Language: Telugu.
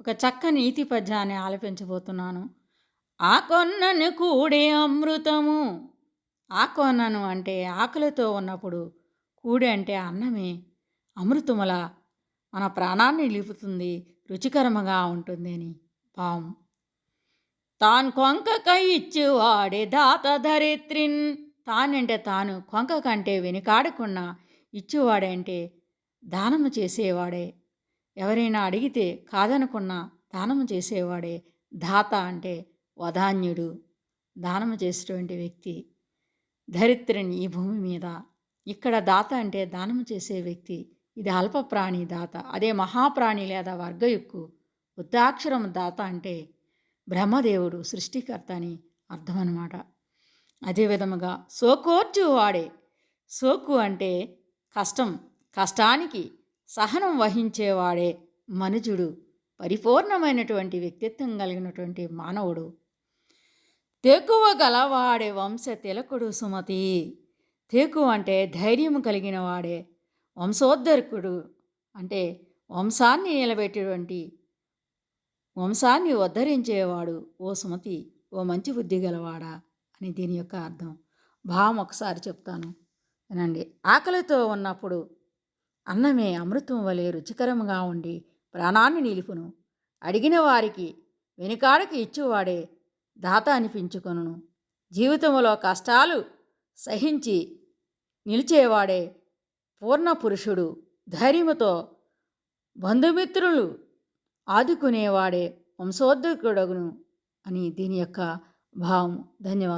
ఒక చక్క నీతి పద్యాన్ని ఆలపించబోతున్నాను. ఆ కొన్నను కూడే అమృతము. ఆ కొన్నను అంటే ఆకలితో ఉన్నప్పుడు కూడి అంటే అన్నమే. అమృతముల మన ప్రాణాన్ని నిలుపుతుంది రుచికరముగా ఉంటుంది అని పాం తాను కొంకకై ఇచ్చువాడే దాత ధరిత్రిన్. తానంటే తాను కొంక కంటే వెనుకాడకుండా ఇచ్చేవాడంటే దానము చేసేవాడే ఎవరైనా అడిగితే కాదనకున్నా దానము చేసేవాడే దాత అంటే వధాన్యుడు. దానము చేసేటువంటి వ్యక్తి ధరిత్రిని ఈ భూమి మీద. ఇక్కడ దాత అంటే దానము చేసే వ్యక్తి. ఇది అల్ప ప్రాణి దాత. అదే మహాప్రాణి లేదా వర్గయుక్కు ఉద్దాక్షరం దాత అంటే బ్రహ్మదేవుడు సృష్టికర్త అని అర్థం అనమాట అదే విధముగా సోకోర్చు వాడే సోకు అంటే కష్టం కష్టానికి సహనం వహించేవాడే మనుజుడు పరిపూర్ణమైనటువంటి వ్యక్తిత్వం కలిగినటువంటి మానవుడు. తెకువ గలవాడే వంశ తిలకుడు సుమతి. తేకు అంటే ధైర్యం కలిగిన వాడే వంశోద్ధరకుడు. అంటే వంశాన్ని నిలబెట్టేటువంటి వంశాన్ని ఉద్ధరించేవాడు ఓ సుమతి ఓ మంచి బుద్ధి గలవాడా అని దీని యొక్క అర్థం. భావం ఒకసారి చెప్తాను. వినండి. ఆకలితో ఉన్నప్పుడు అన్నమే అమృతం వలె రుచికరంగా ఉండి ప్రాణాన్ని నిలుపును. అడిగిన వారికి వెనుకాడకి ఇచ్చువాడే దాత అనిపించుకొను జీవితంలో కష్టాలు సహించి నిలిచేవాడే పూర్ణ పురుషుడు ధైర్యముతో బంధుమిత్రులు ఆదుకునేవాడే వంశోద్ధకుడగును అని దీని యొక్క భావం ధన్యవాదాలు.